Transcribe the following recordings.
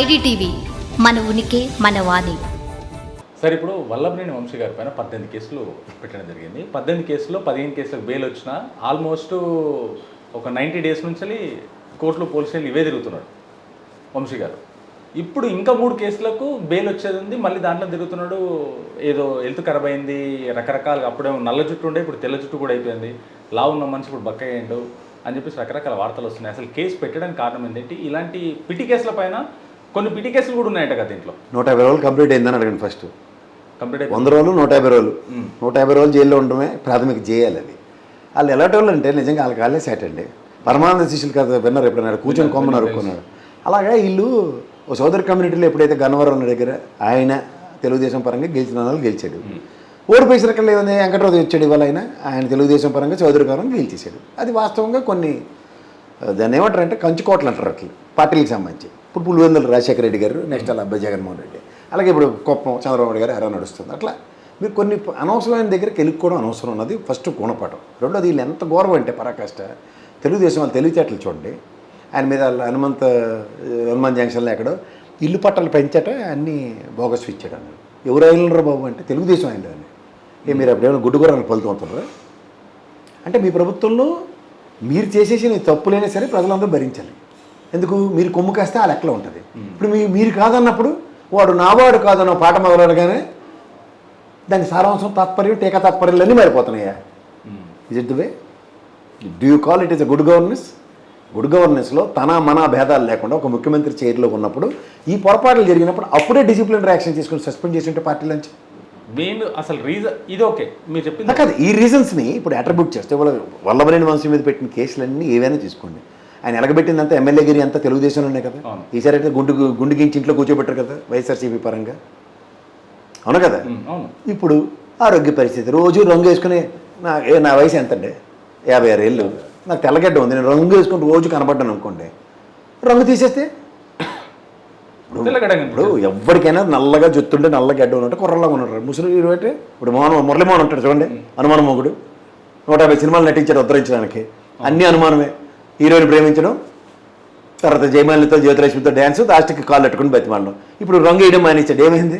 IDTV మన ఉనికి మన వాణి. సార్ ఇప్పుడు వల్లభనేని వంశీ గారి పైన పద్దెనిమిది కేసులు పెట్టడం జరిగింది. పద్దెనిమిది కేసుల్లో పదిహేను కేసులకు బెయిల్ వచ్చిన ఆల్మోస్ట్ ఒక నైంటీ డేస్ నుంచి కోర్టులో పోలీస్ ఇవే తిరుగుతున్నాడు వంశీ గారు. ఇప్పుడు ఇంకా మూడు కేసులకు బెయిల్ వచ్చేది ఉంది మళ్ళీ దాంట్లో తిరుగుతున్నాడు ఏదో హెల్త్ ఖరాబ్ అయింది రకరకాలుగా అప్పుడే నల్ల జుట్టు ఉండే ఇప్పుడు తెల్ల జుట్టు కూడా అయిపోయింది. లా ఉన్న మనిషి ఇప్పుడు బక్క అయ్యిండు అని చెప్పేసి రకరకాల వార్తలు వస్తున్నాయి. అసలు కేసు పెట్టడానికి కారణం ఏంటంటే ఇలాంటి పిటి కేసుల పైన కొన్ని పిటి కేసులు కూడా ఉన్నాయట కదా దీంట్లో. నూట యాభై రోజులు కంప్లీట్ అయిందని అడగండి ఫస్ట్. కంప్లీట్ వంద రోజులు నూట యాభై రోజులు. నూట యాభై రోజులు జైల్లో ఉండడమే ప్రాథమిక చేయాలి అది. వాళ్ళు ఎలాంటి వాళ్ళు అంటే నిజంగా వాళ్ళే సెట్ అండి. పరమానంద శిష్యులు కదా విన్నారు ఎప్పుడైనా కూర్చొని కొమ్మని అరుక్కున్నాడు అలాగా వీళ్ళు ఓ సోదరి కమ్యూనిటీలో ఎప్పుడైతే గన్నవరం దగ్గర ఆయన తెలుగుదేశం పరంగా గెలిచిన వాళ్ళు గెలిచాడు. ఓడిపోయిన రకాలు ఏముంది? వెంకటరావు వచ్చాడు ఇవాళ ఆయన. ఆయన తెలుగుదేశం పరంగా చౌదరి పరంగా గెలిచేశాడు. అది వాస్తవంగా కొన్ని దాన్ని ఏమంటారు అంటే కంచుకోటలు అంటారు అట్లా పార్టీలకు సంబంధించి. ఇప్పుడు పులివెందుల రాజశేఖర రెడ్డి గారు నెక్స్ట్ అలా అబ్బాయి జగన్మోహన్ రెడ్డి. అలాగే ఇప్పుడు కుప్పం చంద్రబాబు గారు ఎలా నడుస్తుంది. అట్లా మీరు కొన్ని అనవసరమైన దగ్గరికి వెళ్ళుకోవడం అనవసరం ఉన్నది. ఫస్ట్ గుణపాఠం రెండోది వీళ్ళు ఎంత గౌరవం అంటే పరాకాష్ట తెలుగుదేశం వాళ్ళు తెలివితేటలు చూడండి. ఆయన మీద వాళ్ళ హనుమంత హనుమాన్ జంక్షన్లో ఎక్కడో ఇల్లు పట్టాలు పెంచట అన్నీ బోగస్ ఇచ్చాడు అన్నాడు ఎవరు అయినరు బాబు అంటే తెలుగుదేశం ఆయన అని ఏ మీరు అప్పుడు ఏమైనా గుడ్డుగురాలు పలుతుంటారు అంటే మీ ప్రభుత్వంలో మీరు చేసేసిన తప్పులైనా సరే ప్రజలందరూ భరించాలి. ఎందుకు? మీరు కొమ్ము కాస్తే ఆ లెక్కలో ఉంటుంది. ఇప్పుడు మీ మీరు కాదన్నప్పుడు వాడు నావాడు కాదన్న పాట మొదలడగానే దాని సారాంశం తాత్పర్యం టీకా తాత్పర్యాలన్నీ మారిపోతున్నాయా. Is it the way do you call it is a good governance good గవర్నెన్స్లో తన మన భేదాలు లేకుండా ఒక ముఖ్యమంత్రి చైర్లో ఉన్నప్పుడు ఈ పొరపాట్లు జరిగినప్పుడు అప్పుడే డిసిప్లిన్ రియాక్షన్ చేసుకుని సస్పెండ్ చేసి ఉంటే పార్టీ నుంచి మెయిన్ అసలు రీజన్ ఇది ఓకే మీరు చెప్పింది కాదు ఈ రీజన్స్ని ఇప్పుడు అట్రిబ్యూట్ చేస్తే వాళ్ళ వల్లభనేని వంశం మీద పెట్టిన కేసులన్నీ ఏవైనా తీసుకోండి. ఆయన ఎలగబెట్టిందంతా ఎమ్మెల్యే గిరి అంతా తెలుగుదేశంలో ఉన్నాయి కదా. ఈసారి అయితే గుండు గుండు గించి ఇంట్లో కూర్చోబెట్టారు కదా వైఎస్ఆర్సీపీ పరంగా. అవును కదా? ఇప్పుడు ఆరోగ్య పరిస్థితి రోజు రంగు వేసుకుని నా నా వయసు ఎంత అండి యాభై ఆరు ఏళ్ళు. నాకు తెల్లగడ్డ ఉంది నేను రంగు వేసుకుని రోజు కనబడ్డాను అనుకోండి. రంగు తీసేస్తే? ఇప్పుడు ఎవరికైనా నల్లగా జుత్తుంటే నల్ల గడ్డ ఉన్నట్టు కుర్రలాగా ఉంటారు ముసలి అంటే ఇప్పుడు మోహన్ మురళీమోహన్ ఉంటాడు చూడండి అనుమాన మొగుడు. నూట యాభై సినిమాలు నటించాడు ఉద్ధరించడానికి అన్ని అనుమానమే. హీరోని ప్రేమించడం తర్వాత జయమాలితో జ్యోతిలక్ష్మితో డ్యాన్స్ లాస్ట్కి కాళ్ళు పెట్టుకుని బతిమాడడం ఇప్పుడు రంగు వేయడం మానేచ్చాడు ఏమైంది?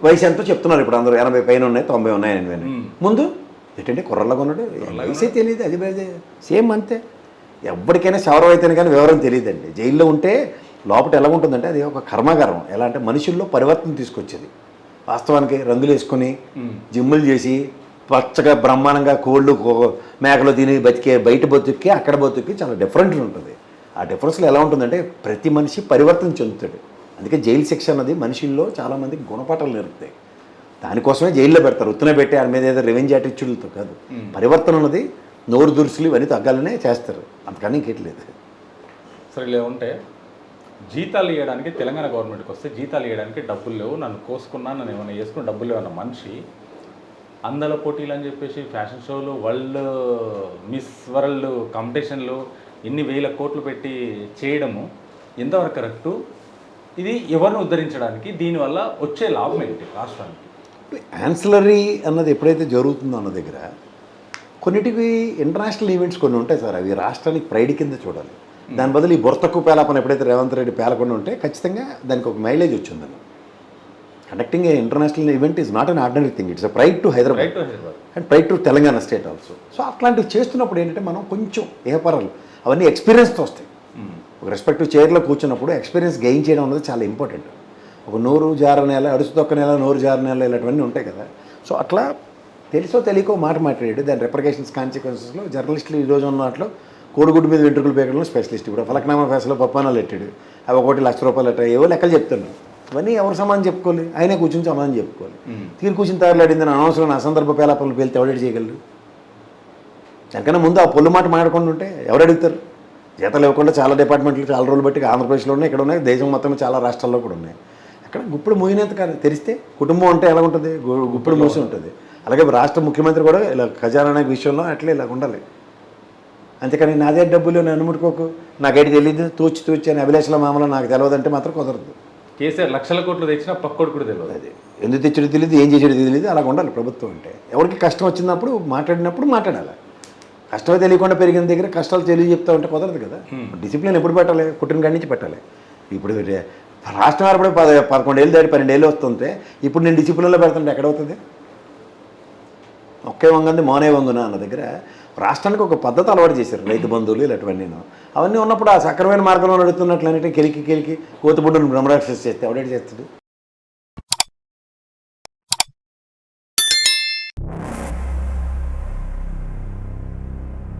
వయసు ఎంతో చెప్తున్నారు ఇప్పుడు అందరూ. ఎనభై పైన ఉన్నాయి తొంభై ఉన్నాయి ఎనభై ముందు ఏంటంటే కుర్రలాగా ఉన్నాడు వయసే తెలియదు అది సేమ్ అంతే. ఎవరికైనా శవరం అయితేనే కానీ వివరం తెలియదండి. జైల్లో ఉంటే లోపల ఎలా ఉంటుందంటే అది ఒక కర్మాగారం. ఎలా అంటే మనుషుల్లో పరివర్తన తీసుకొచ్చేది. వాస్తవానికి రంగులు వేసుకొని జిమ్ములు చేసి పచ్చగా బ్రహ్మాండంగా కోళ్ళు మేకలు తిని బతికే బయట బతుక్కి అక్కడ బతుక్కి చాలా డిఫరెంట్ ఉంటుంది. ఆ డిఫరెన్స్లో ఎలా ఉంటుందంటే ప్రతి మనిషి పరివర్తన చెందుతాడు. అందుకే జైలు శిక్ష అన్నది మనుషుల్లో చాలామంది గుణపాఠాలు నేర్పుతాయి. దానికోసమే జైల్లో పెడతారు. ఉత్తనే పెట్టి ఆయన మీద ఏదో రెవెన్యూ యాటిట్యూడ్లతో కాదు. పరివర్తన ఉన్నది నోరు దురుసులు ఇవన్నీ తగ్గాలనే చేస్తారు. అంతకన్నా ఇంకేట్లేదు. సరే ఇలా ఉంటే జీతాలు ఇవ్వడానికి తెలంగాణ గవర్నమెంట్కి వస్తే జీతాలు ఇవ్వడానికి డబ్బులు లేవు. నన్ను కోసుకున్నా నన్ను ఏమైనా చేసుకుని డబ్బులు లేవు అన్న మనిషి అందల పోటీలు అని చెప్పేసి ఫ్యాషన్ షోలు వరల్డ్ మిస్ వరల్డ్ కాంపిటీషన్లు ఇన్ని వేల కోట్లు పెట్టి చేయడము ఎంతవరకు కరెక్టు? ఇది ఎవరిని ఉద్ధరించడానికి? దీనివల్ల వచ్చే లాభం ఏంటి రాష్ట్రానికి? యాన్సిలరీ అన్నది ఎప్పుడైతే జరుగుతుందో అన్న దగ్గర కొన్నిటికి ఇంటర్నేషనల్ ఈవెంట్స్ కొన్ని ఉంటాయి సార్. అవి రాష్ట్రానికి ప్రైడ్ కింద చూడాలి. దాని బదులు ఈ బొర్తకు పేలాపన ఎప్పుడైతే రేవంత్ రెడ్డి పేలకుండా ఉంటే ఖచ్చితంగా దానికి ఒక మైలేజ్ వచ్చిందని conducting a international event is not an ordinary thing it's pride to Hyderabad right to Hyderabad and pride to Telangana state also so అట్లాంటివి చేస్తున్నప్పుడు ఏంటంటే మనం కొంచెం ఏపరాలు అవన్నీ ఎక్స్పీరియన్స్తో వస్తాయి. ఒక రెస్పెక్టివ్ చైర్లో కూర్చున్నప్పుడు ఎక్స్పీరియన్స్ గెయిన్ చేయడం అనేది చాలా ఇంపార్టెంట్ ఒక నోరు జార నెల అడుసు తొక్క నెల నోరు జార నెల ఇలాంటివన్నీ ఉంటాయి కదా. సో అట్లా తెలుసో తెలియకో మాట మాట్లాడాడు. దాని రెప్రికేషన్స్ కాన్సిక్వెన్సెస్లో జర్నలిస్టులు ఈ రోజు ఉన్న వాటిలో కోడిగుడ్డు మీద వెంట్రుకలు పేకడంలో స్పెషలిస్ట్ ఇప్పుడు ఫలక్నామా ఫేసలో పప్పానాలు పెట్టాడు. అవి ఒకటి లక్ష రూపాయలు అట్ట ఏవో లెక్కలు చెప్తున్నాడు ఇవన్నీ ఎవరు సమానం చెప్పుకోవాలి? ఆయనే కూర్చుని సమానం చెప్పుకోవాలి. తీరు కూర్చుని తారలాడిందని అనవసరం అసందర్భ పేలాపనలు పేలితే ఎవడు చేయగలరు దానికన్నా ముందు ఆ పొల్లు మాట మాడకుండా ఉంటే ఎవరు అడుగుతారు? జీతాలు ఇవ్వకుండా చాలా డిపార్ట్మెంట్లు చాలా రోజులు బట్టి ఆంధ్రప్రదేశ్లో ఉన్నాయి ఇక్కడ ఉన్నాయి దేశం మొత్తం చాలా రాష్ట్రాల్లో కూడా ఉన్నాయి. అక్కడ గుప్పుడు మూయినంత కాదు. తెరిస్తే కుటుంబం అంటే ఎలా ఉంటుంది? గుప్పుడు మూసి ఉంటుంది. అలాగే రాష్ట్ర ముఖ్యమంత్రి కూడా ఇలా ఖజానా విషయంలో అట్లే ఇలా ఉండాలి. అంతేకాని నాదే డబ్బులు నన్ను ముట్టుకోకు. నాకేటి తెలియదు తూచి తూచి అని అభిలాషల మామూలు నాకు తెలియదంటే మాత్రం కుదరదు. కేసీఆర్ లక్షల కోట్లు తెచ్చినా పక్కోడు కూడా తెలియదు అది. ఎందుకు తెచ్చడో తెలియదు ఏం చేసాడో తెలియదు అలా ఉండాలి ప్రభుత్వం అంటే. ఎవరికి కష్టం వచ్చినప్పుడు మాట్లాడినప్పుడు మాట్లాడాలి. కష్టమే తెలియకుండా పెరిగిన దగ్గర కష్టాలు తెలియ చెప్తా ఉంటే కుదరదు కదా. డిసిప్లిన్ ఎప్పుడు పెట్టాలి? పుట్టిన కాడి నుంచి పెట్టాలి. ఇప్పుడు రాష్ట్రం ఏర్పడి పద పదకొండేళ్ళు దాటి పన్నెండేళ్ళు వస్తుంటే ఇప్పుడు నేను డిసిప్లిన్లో పెడుతుంటే ఎక్కడవుతుంది ఒకే వంగంది మోనే వంగున అన్న దగ్గర రాష్ట్రానికి ఒక పద్ధతి అలవాటు చేశారు రైతు బంధువులు ఇలాంటివన్నీ అవన్నీ ఉన్నప్పుడు ఆ సక్రమైన మార్గంలో నడుస్తున్నట్లనే కెలికి కెలికి కోతబుడ్డును బ్రహ్మరాక్షస్ చేస్తే ఎవడైతే చేస్తాడు?